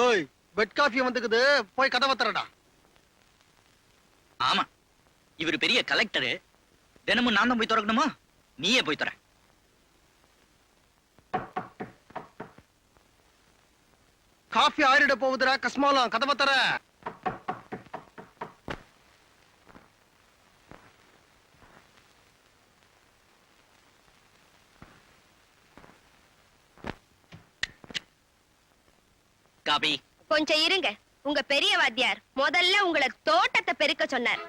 ஓய் bed coffee வந்துக்குது. போய் கதவை திறடா. ஆமா. இவர் பெரிய கலெக்டரு தினமும் நான் தான் போய் திறக்கணுமா? நீயே போய் தர காஃபி ஆறிட போகுதுடா கஸ்மாலம். கதவை தர காபி கொஞ்சம் இருங்க. உங்க பெரிய வாத்தியார் முதல்ல உங்களை தோட்டத்தை பெருக்க சொன்னார்.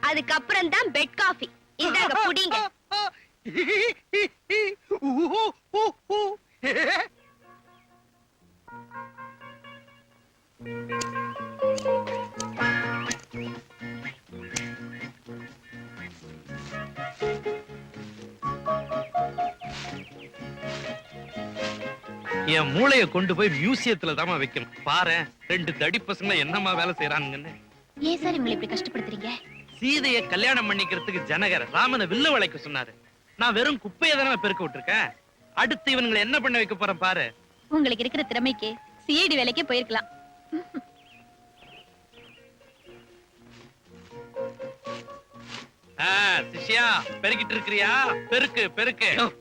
அதுக்கப்புறம் தான் பெட் காஃபி இந்தாங்க புடிங்க என் மூளைய கொண்டு போய் மியூசியத்துல தாமா வைக்கணும். பாரு ரெண்டு தடி பசங்க என்னமா வேலை செய்யறாங்கன்னு ஏன் சார் இவங்களை இப்படி கஷ்டப்படுத்துறீங்க? சீதைய கல்யாணம் பண்ணிக்கிறதுக்கு ஜனகர் ராமனை வில்ல வளைக்க சொன்னாரு. நான் வெறும் குப்பையை தானே பெருக்க விட்டுருக்கேன். அடுத்து இவனுங்களை என்ன பண்ண வைக்க போறேன் பாரு. உங்களுக்கு இருக்கிற திறமைக்கு சிஐடி வேலைக்கே போயிருக்கலாம். ஆ, சிஷ்யா பெருக்கிட்டு இருக்கிறியா? பெருக்கு பெருக்கு.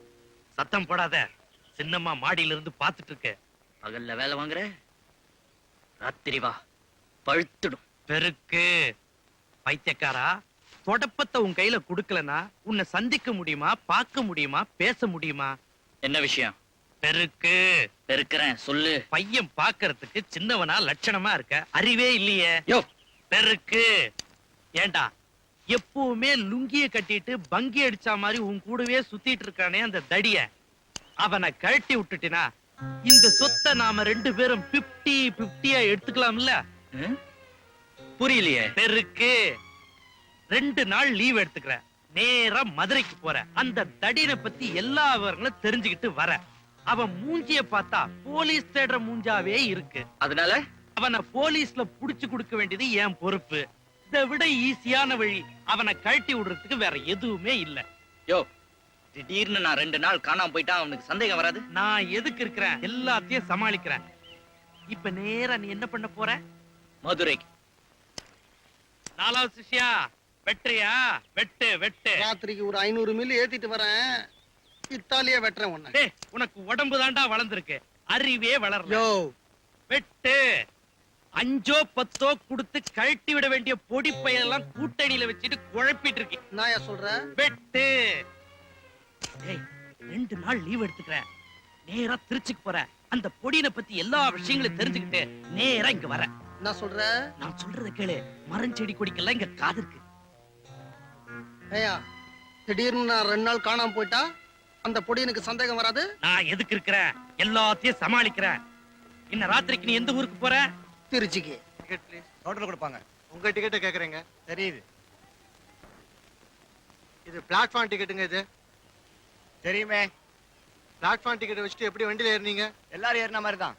சத்தம் போடாத. சின்னம்மா மாடியில இருந்து பாத்துட்டு இருக்கு. பகல்ல வேலை வாங்குற? ராத்திரி வா. பழுத்துடும். பெருக்கு. பைத்தியக்காரா தொடப்பத்தை உன் கையில குடுக்கலனா உன்னை சந்திக்க முடியுமா பார்க்க முடியுமா பேச முடியுமா? என்ன விஷயம்? பெருக்கு. பெருக்கிறேன் சொல்லு. பையன் பார்க்கிறதுக்கு சின்னவனா லட்சணமா இருக்க. அறிவே இல்லையே. யோ. பெருக்கு. ஏண்டா எப்பவுமே லுங்கிய கட்டிட்டு பங்கி அடிச்ச மாதிரி உன் கூடவே சுத்திட்டு இருக்கானே அந்த தடிய. அவனை கழட்டி விட்டுட்டினா இந்த சொத்தை நாம ரெண்டு பேரும் பிப்டி பிப்டியா எடுத்துக்கலாம்ல? புரியலையே? பெருக்கு ரெண்டு நாள் லீவ் எடுத்துக்கிறேன். நேரா மதுரைக்கு போறேன் அந்த தடியனை பத்தி எல்லா விவரங்களும் தெரிஞ்சுக்கிட்டு வர. அவன் மூஞ்சிய பார்த்தா போலீஸ் தேடுற மூஞ்சாவே இருக்கு. அதனால? அவனை போலீஸ்ல புடிச்சு கொடுக்க வேண்டியது என் பொறுப்பு. இதை விட ஈஸியான வழி அவனை கழட்டி விடுறதுக்கு வேற எதுவுமே இல்ல. யோ திடீர்னு நான் ரெண்டு நாள் காணாம போயிட்டா அவனுக்கு சந்தேகம் வராது. நான் எதுக்கு இருக்கிறேன்? எல்லாத்தையும் சமாளிக்கிறேன். இப்ப நேரா நீ என்ன பண்ண போற? மதுரைக்கு. நாலாவது சிஷ்யா வெட்டுறியா? வெட்டு வெட்டு. ராத்திரிக்கு ஒரு ஐநூறு மில்லி ஏத்திட்டு வரேன். இத்தாலியே வெட்டுறேன் உன்னை. டேய், உனக்கு உடம்பு தாண்டா வளர்ந்துருக்கு. அறிவே வளரல. யோ. வெட்டு. அஞ்சோ பத்தோ கொடுத்து கழட்டி விட வேண்டிய பொடி பையெல்லாம் கூட்டணியில வச்சுட்டு குழப்பிட்டு இருக்கேன் நான் ஏன் சொல்றேன் வெட்டு. ரெண்டு நாள் லீவ் எடுத்துக்கிறேன் நேரா திருச்சிக்கு போறேன் அந்த பொடியனை பத்தி எல்லா விஷயங்களையும் தெரிஞ்சுக்கிட்டு நேரா இங்க வரேன் என்ன சொல்ற? நான் சொல்றத கேளு. மரஞ்செடி கொடிக்கெல்லாம் இங்க காது இருக்கு. திடீர்னு நான் ரெண்டு நாள் காணாம போயிட்டா? அந்த பொடி எனக்கு சந்தேகம் வராது? நான் எதுக்கு இருக்கிறேன் எல்லாத்தையும் சமாளிக்கிறேன் இன்ன ராத்திரிக்கு நீ எந்த ஊருக்கு போற? திருச்சிக்கு. டிக்கெட் ப்ளீஸ் கவுண்டர்ல கொடுப்பாங்க. உங்க டிக்கெட்டை கேக்குறீங்க. தெரியுது. இது பிளாட்ஃபார்ம் டிக்கெட்டுங்க இது. தெரியுமே. பிளாட்ஃபார்ம் டிக்கெட் வச்சுட்டு எப்படி வண்டியில ஏறினீங்க? எல்லாரும் ஏறின மாதிரி தான்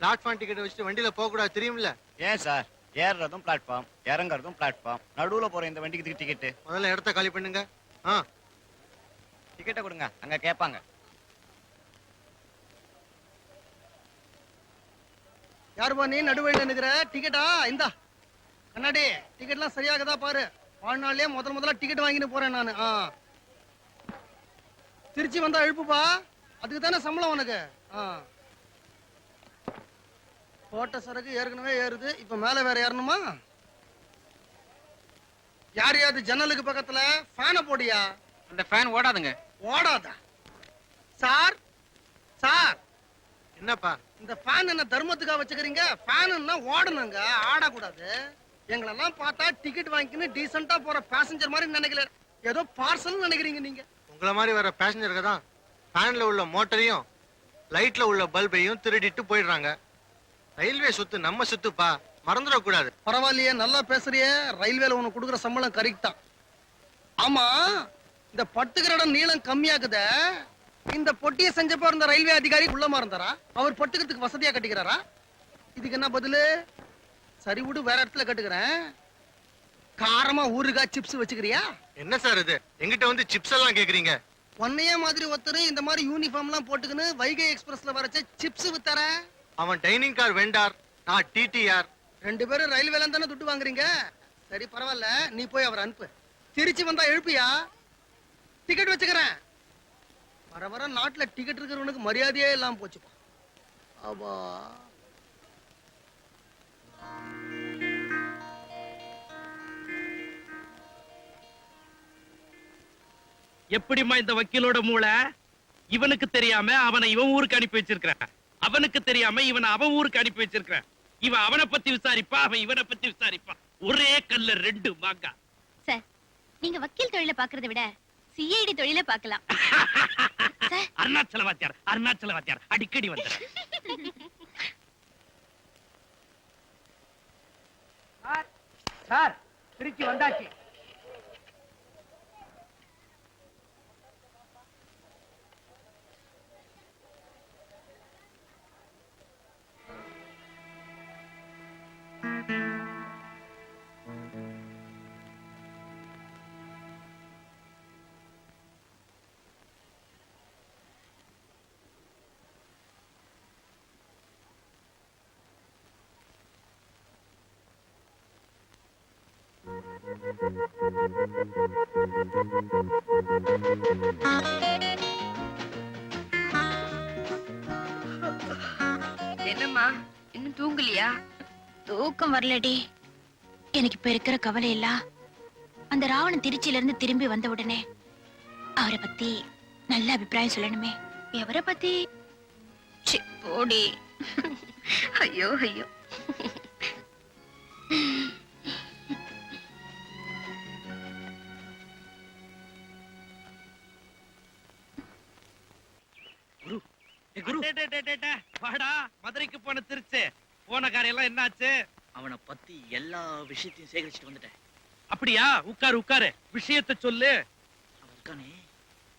பிளாட்ஃபார்ம் டிக்கெட் வச்சுட்டு வண்டியில போக கூடாது தெரியும்ல? ஏன் சார்? ஏறுறதும் பிளாட்ஃபார்ம் இறங்குறதும் பிளாட்ஃபார்ம் நடுவுல போற இந்த வண்டிக்கு டிக்கெட்டு முதல்ல இடத்த காலி பண்ணுங்க. ஆ. டிக்கெட்டை கொடுங்க. அங்க கேட்பாங்க. யாருப்பா நீ? நடுவழியில நிக்கிற? டிக்கெட்டா இந்தா. கண்ணாடி டிக்கெட்லாம் சரியாகதா பாரு. வாழ்நாள்லயே முதல் முதல்ல டிக்கெட் வாங்கிட்டு போறேன் நானு. ஆ. திருச்சி வந்தா எழுப்புப்பா. அதுக்கு தானே சம்பளம் உனக்கு? போட்ட சரக்கு ஏற்கனவே ஏறுது. இப்ப மேல வேற ஏறணுமா? யாரையாவது ஜன்னலுக்கு பக்கத்துல? ஃபேனை போடியா அந்த ஃபேன் ஓடாதுங்க. ஓடாதா? சார்? சார்? என்னப்பா? இந்த ஃபேன் என்ன தர்மத்துக்கா வச்சுக்கிறீங்க? ஃபேனுன்னா ஓடணுங்க. ஆடக்கூடாது. எங்களெல்லாம் பார்த்தா டிக்கெட் வாங்கிக்கின்னு டீசெண்டா போற பேசஞ்சர் மாதிரி நினைக்கல. ஏதோ பார்சல் நினைக்கிறீங்க நீங்க. உங்களை மாதிரி வர பேசஞ்சருக்கு தான் ஃபேனில் உள்ள மோட்டரையும் லைட்டில் உள்ள பல்பையும் திருடிட்டு போயிடுறாங்க. ரயில்வே சொத்து நம்ம சொத்துப்பா. மறந்துடக்கூடாது பரவாயில்லையே நல்லா பேசுறியே. ரயில்வேல உனக்கு கொடுக்குற சம்பளம் கரெக்டா ஆமா இந்த பட்டுக்கிற இடம் நீளம் கம்மியாக்குத இந்த பொட்டியை செஞ்சப்போ இருந்த ரயில்வே அதிகாரி உள்ளமா இருந்தாரா அவர் பட்டுக்கிறதுக்கு வசதியா கட்டிக்கிறாரா? இதுக்கு என்ன பதிலு? சரி விடு வேற இடத்துல கட்டுக்கிறேன். காரமா ஊறுகாய் சிப்ஸ் வச்சுக்கிறியா? என்ன சார் இது? எங்கிட்ட வந்து சிப்ஸ் எல்லாம் கேக்குறீங்க. உன்னையே மாதிரி ஒருத்தர் இந்த மாதிரி யூனிஃபார்ம் எல்லாம் போட்டுக்கின்னு வைகை எக்ஸ்பிரஸ்ல வரச்ச சிப்ஸ் வித்தார அவன் டைனிங் கார் வெண்டார் நான் டிடிஆர் ரெண்டு பேரும் ரயில்வேல தானே துட்டு வாங்குறீங்க? சரி பரவாயில்ல. நீ போய் அவரை அனுப்பு. திருச்சி வந்தா எழுப்பியா? டிக்கெட் வச்சுக்கிறேன். வர வர நாட்டுல டிக்கெட் இருக்கிறவனுக்கு மரியாதையே இல்லாம போச்சுப்பா. ஆமா எப்படிம்மா இந்த வக்கீலோட மூளை? இவனுக்கு தெரியாம அவனை இவன் ஊருக்கு அனுப்பி வச்சிருக்கிறான். அவனுக்கு தெரியாம இவனை அவன் ஊருக்கு அனுப்பி வச்சிருக்கிறான். இவன் அவனை பத்தி விசாரிப்பா அவன் இவனை பத்தி விசாரிப்பா. ஒரே கல்ல ரெண்டு மாங்கா. சார் நீங்க வக்கீல் தொழில பாக்குறதை விட சிஐடி தொழில பார்க்கலாம். அருணாச்சல வாத்தியார் அருணாச்சல வாத்தியார் அடிக்கடி வந்த சார் திருச்சி வந்தாச்சு. என்னம்மா இன்னும் தூங்கலையா? தூக்கம் வரலடி. எனக்கு இப்ப இருக்கிற கவலை எல்லாம் அந்த ராவணன் திருச்சியில இருந்து திரும்பி வந்த உடனே அவரை பத்தி நல்ல அபிப்பிராயம் சொல்லணுமே. எவரை பத்தி? சி, போடி. ஐயோ ஐயோ. வாடா மதுரைக்கு போன திருச்சு. போன காரியெல்லாம் என்னாச்சு? அவனை பத்தி எல்லா விஷயத்தையும் சேகரிச்சுட்டு வந்துட்டேன். அப்படியா? உட்காரு உட்காரு. விஷயத்தை சொல்லு. அவன் இருக்கானே.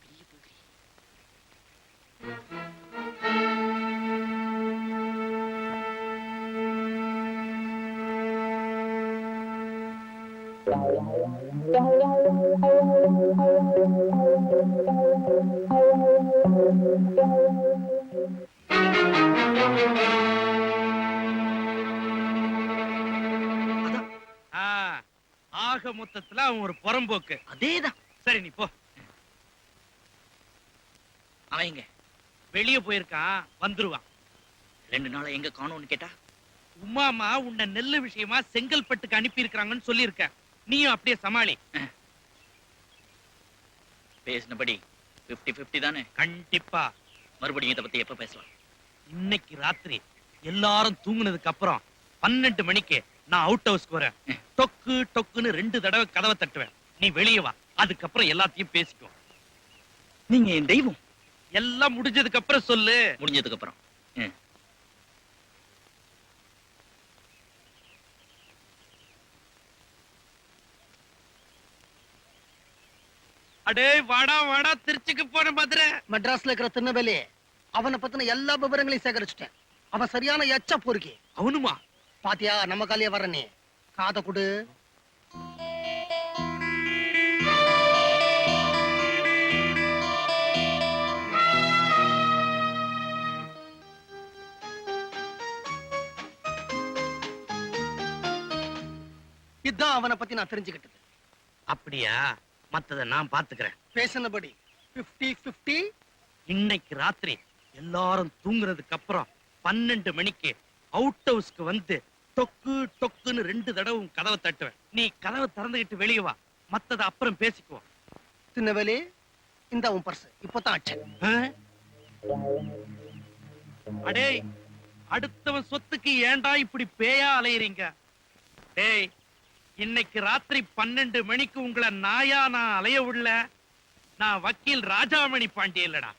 பெரிய போகி ஆ, ஆக மொத்தத்துல அவன் ஒரு புறம்போக்கு. அதேதான். சரி நீ போ. அவன் எங்க? வெளிய போயிருக்கான் வந்துருவான். ரெண்டு நாளா எங்க காணோம்னு கேட்டா? உமாமா உன்னை நெல்லு விஷயமா செங்கல்பட்டுக்கு அனுப்பி இருக்காங்கன்னு சொல்லியிருக்க. நீயும் அப்படியே சமாளி. பேசினபடி 50 50 தானே? கண்டிப்பா. மறுபடியும் இதை பத்தி எப்ப பேசலாம்? இன்னைக்கு ராத்திரி எல்லாரும் தூங்குனதுக்கு அப்புறம் பன்னெண்டு மணிக்கு நான் அவுட் ஹவுஸ்க்கு வரேன். டொக்கு டொக்குன்னு ரெண்டு தடவை கதவை தட்டுவேன். நீ வெளியே வா. அதுக்கப்புறம் எல்லாத்தையும் பேசிக்குவோம். நீங்க என் தெய்வம். எல்லாம் முடிஞ்சதுக்கு அப்புறம் சொல்லு. முடிஞ்சதுக்கு அப்புறம். அடே வாடா வாடா திருச்சிக்கு போன மதுரை. மெட்ராஸ்ல இருக்கிற திருநெல்வேலி அவனை பத்தின எல்லா விவரங்களையும் சேகரிச்சுட்டேன். அவன் சரியான எச்ச பொறுக்கி. அவனுமா? பாத்தியா நம்ம காலிய வர நீ? காதை கொடு. இதான் அவனை பத்தி நான் தெரிஞ்சுக்கிட்டது. அப்படியா? மத்தத நான் பாத்துக்கிறேன் பேசினபடி 50 50 இன்னைக்கு ராத்திரி எல்லாரும் தூங்குறதுக்கு அப்புறம் பன்னெண்டு மணிக்கு அவுட் ஹவுஸ்க்கு வந்து டொக்கு டொக்குன்னு ரெண்டு தடவை உன் கதவை தட்டுவேன். நீ கதவை திறந்துகிட்டு வெளியே வா. மத்தத அப்புறம் பேசிக்குவோம். திருநெல்வேலி இந்த உன் பர்ஸ் இப்பதான் அச்சன் ஆ? அடே அடுத்தவன் சொத்துக்கு ஏன்டா இப்படி பேயா அலையறீங்க? டேய் இன்னைக்கு ராத்திரி பன்னெண்டு மணிக்கு உங்களை நாயா நான் அலைய விடல. நான் வக்கீல் ராஜாமணி பாண்டிய இல்லடா.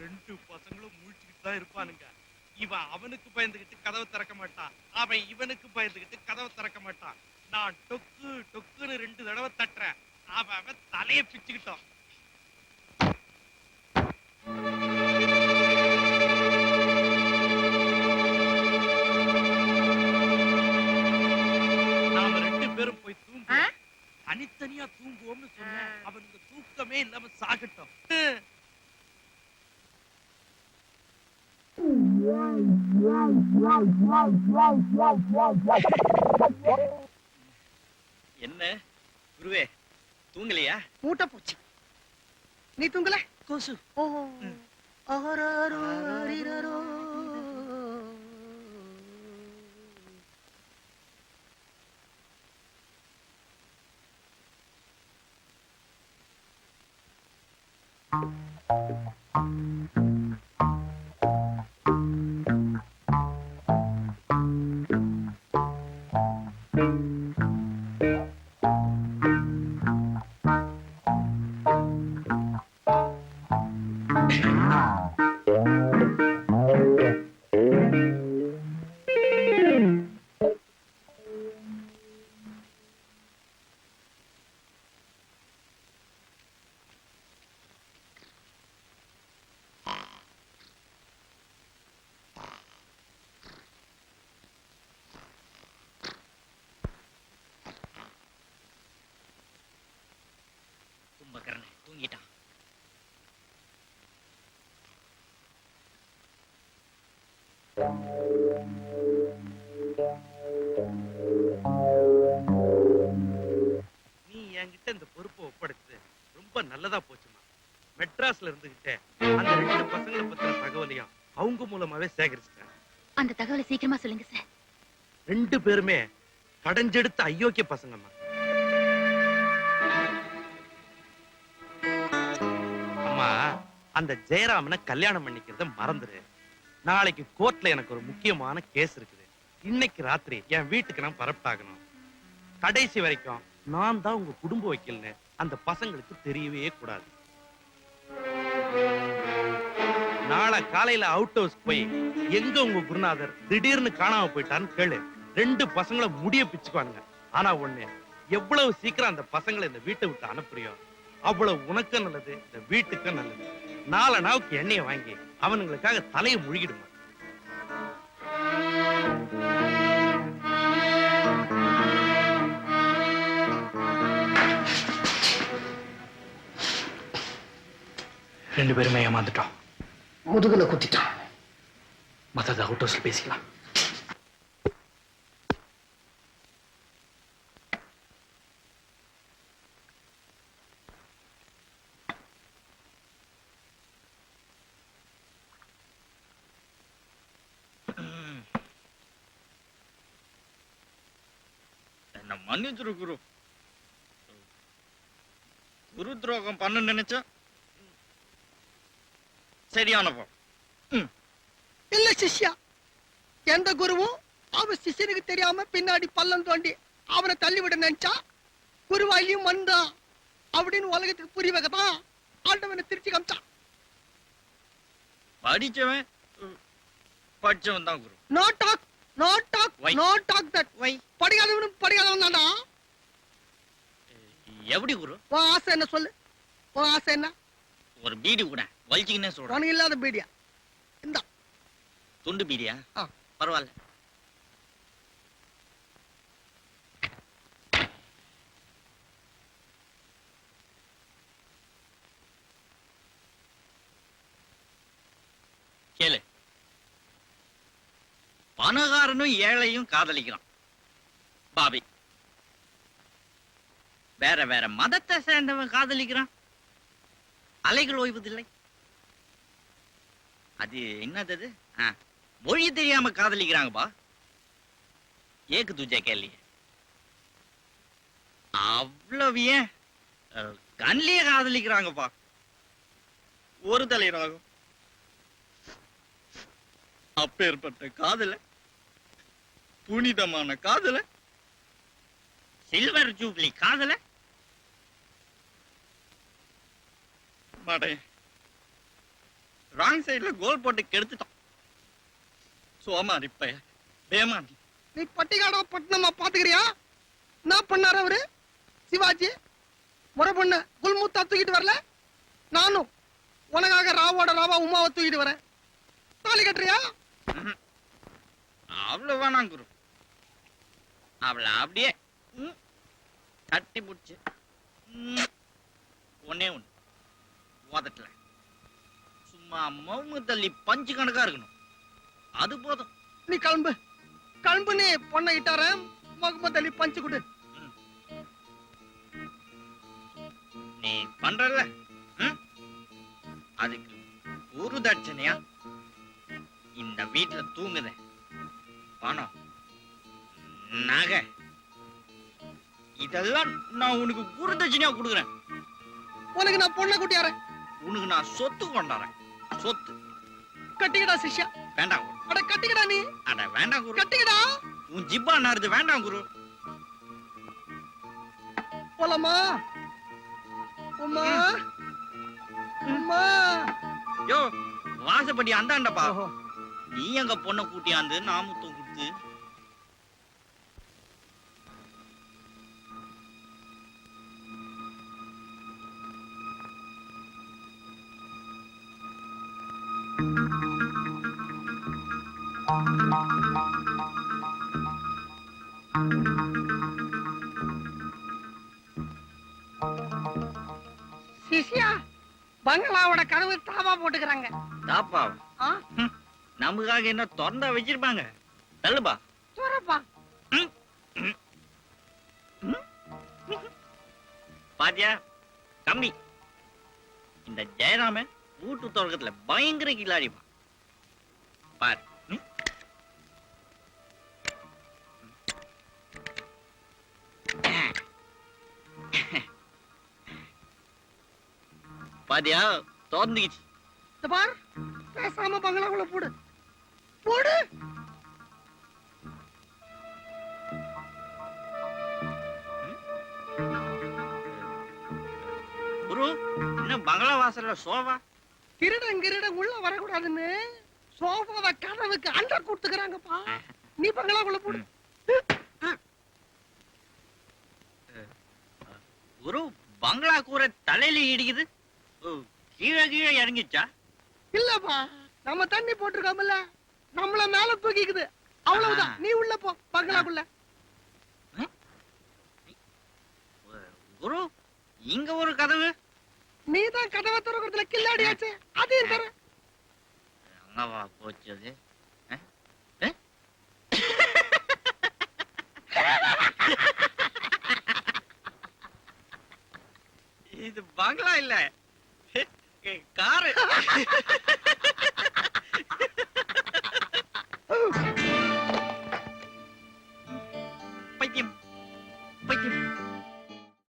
ரெண்டு பசங்களும் முழிச்சுக்கிட்டு தான் இருப்பானுங்க. இவன் அவனுக்கு பயந்துகிட்டு கதவை திறக்க மாட்டான். அவன் இவனுக்கு பயந்துகிட்டு கதவை திறக்க மாட்டான். நான் டொக்கு டொக்குன்னு ரெண்டு தடவை தட்டுறேன். அவன் அவன் தலையை பிச்சுக்கிட்டான். தூக்கமே இல்லாம சாகட்டும். என்ன? குருவே தூங்கலையா? மூட்டை பூச்சி நீ தூங்கல? கொசு. ஓஹோ. அஹராரோ, நீ என்கிட்ட இந்த பொறுப்பை ஒப்படைச்சது ரொம்ப நல்லதா போச்சுமா. மெட்ராஸ்ல இருந்துகிட்டே அந்த ரெண்டு பசங்களை பத்தின தகவலையும் அவங்க மூலமாவே சேகரிச்சிட்டேன். அந்த தகவலை சீக்கிரமா சொல்லுங்க சார். ரெண்டு பேருமே கடைஞ்செடுத்த அயோக்கிய பசங்கம்மா. அம்மா அந்த ஜெயராமனை கல்யாணம் பண்ணிக்கிறத மறந்துரு. நாளைக்கு கோர்ட்ல எனக்கு ஒரு முக்கியமான கேஸ் இருக்குது. இன்னைக்கு ராத்திரி என் வீட்டுக்கு நான் பரப்டாகணும் கடைசி வரைக்கும் நான் தான் உங்க குடும்ப வைக்கல்னு அந்த பசங்களுக்கு தெரியவே கூடாது. நாளை காலையில அவுட் ஹவுஸ் போய் எங்க உங்க குருநாதர் திடீர்னு காணாம போயிட்டான்னு கேளு. ரெண்டு பசங்களை முடிய பிச்சுக்குவானுங்க. ஆனா ஒண்ணு எவ்வளவு சீக்கிரம் அந்த பசங்களை இந்த வீட்டை விட்டு அனுப்புறியோ அவ்வளவு உனக்கும் நல்லது இந்த வீட்டுக்கும் நல்லது. நாலு நாவுக்கு எண்ணெயை வாங்கி அவனுங்களுக்காக தலையை முழுகிடுமா? ரெண்டு பேருமே ஏமாந்துட்டோம். முதுகுல குத்திட்டான் மத்தது அவுட் ஹவுஸ்ல பேசிக்கலாம் என்ன மன்னிச்சிரு குரு குரு துரோகம் பண்ண நினைச்சா? சரியானப்போ இல்ல சிஷ்யா. எந்த குருவும் அவன் சிஷ்யனுக்கு தெரியாம பின்னாடி பள்ளம் தோண்டி அவனை தள்ளிவிட நினைச்சா குருவாயிலையும் வந்தான் அப்படின்னு உலகத்துக்கு புரிய வைக்கதான் ஆண்டவனை திருச்சி காமிச்சான். படிச்சவன் படிச்சவன் தான் குரு. No talk no talk? No talk that why படிக்காதவனும் படிக்காதவன் தானா எப்படி குரு? உன் ஆசை என்ன சொல்லு? உன் ஆசை என்ன? ஒரு பீடி கூட வலிச்சுக்கினே சொல்றேன். உனக்கு இல்லாத பீடியா? இந்தா. துண்டு பீடியா. பரவாயில்ல கேளு பணக்காரனும் ஏழையும் காதலிக்கிறான். பாபி. வேற வேற மதத்தை சேர்ந்தவன் காதலிக்கிறான். அலைகள் ஓய்வதில்லை. அது என்னது அது? மொழி தெரியாம காதலிக்கிறாங்கப்பா ஏக்கு தூஜா கேள்வி. அவ்வளவு ஏன்? அஹ், காதலிக்கிறாங்கப்பா ஒரு தலைவராகும் அப்பேற்பட்ட காதல புனிதமான காதல? சில்வர் ஜூப்ளி காதல? மாடே ராங் சைடுல கோல் போட்டு கெடுத்துட்டான். சோமாரி பைய பேமானி நீ. பட்டிகாடா பட்டினமா பாத்துக்கிறியா? என்ன பண்ணாரு அவரு? சிவாஜி முறை பண்ண குல்முத்தா தூக்கிட்டு வரல? நானும் உனக்காக ராவோட ராவா உமாவை தூக்கிட்டு வரேன். தாலி கட்டுறியா? அவ்வளவு வேணாம் குரு. அவளை அப்படியே ம், கட்டி பிடிச்சு ம், ஒண்ணே ஒண்ணு உதட்டல சும்மா மௌமு தள்ளி பஞ்சு கணக்கா இருக்கணும். அது போதும். நீ கிளம்பு கிளம்பு நீ பொண்ணை இட்டார முகமது அலி பஞ்சு கொடு. நீ பண்றல? அதுக்கு ஒரு தட்சணையா? இந்த வீட்டுல தூங்குத. பணம். நகை. இதெல்லாம் நான் உனக்கு குரு தட்சணையா கொடுக்குறேன். உனக்கு நான் பொண்ணை கூட்டியாரேன் உனக்கு நான் சொத்து கொண்டாறேன் சொத்து. கட்டிக்கடா சிஷ்யா. வேண்டாம் குரு. அட கட்டிக்கடா நீ. அட வேண்டாம் குரு. கட்டிக்கடா. உன் ஜிப்பா நாருது வேண்டாம் குரு. போலாமா? உமா? உமா? யோ வாசப்படி அந்தாண்டப்பா. நீ எங்க பொண்ணை கூட்டியாந்து நாமுத்தம் கொடுத்து சிஷ்யா பங்களாவோட கதவு தாவா போட்டுக்கிறாங்க. தாப்பா நமக்காக என்ன திறந்தா வச்சிருப்பாங்க? தள்ளுப்பா. சூரப்பா பாத்தியா? கம்மி. இந்த ஜெயராம வீட்டு தொடக்கத்துல பயங்கர கில்லாடிப்பா பார்? பாத்தியா? தோந்துக்கிச்சு பார். பேசாம பங்களாக்குள்ள போடு. போடு. குரு என்ன பங்களா வாசல்ல சோவா திருடன் கிருடன் உள்ள வரக்கூடாதுன்னு சோஃபாவை கதவுக்கு அண்ட கொடுத்துக்கிறாங்கப்பா. நீ பங்களாக்குள்ள போடு. குரு பங்களா கூரை தலையில இடிக்குது. கீழே கீழே இறங்கிச்சா இல்லப்பா நம்ம தண்ணி போட்டிருக்கோம்ல. நம்மள மேல தூக்கிக்குது. அவ்வளவுதான். நீ உள்ள போ பங்களாக்குள்ள. குரு இங்க ஒரு கதவு. நீ தான் கதவை திறக்கிறதுல கில்லாடியாச்சு அதையும் தர அங்கவா போச்சு அது? இது பங்களா இல்ல. காரு.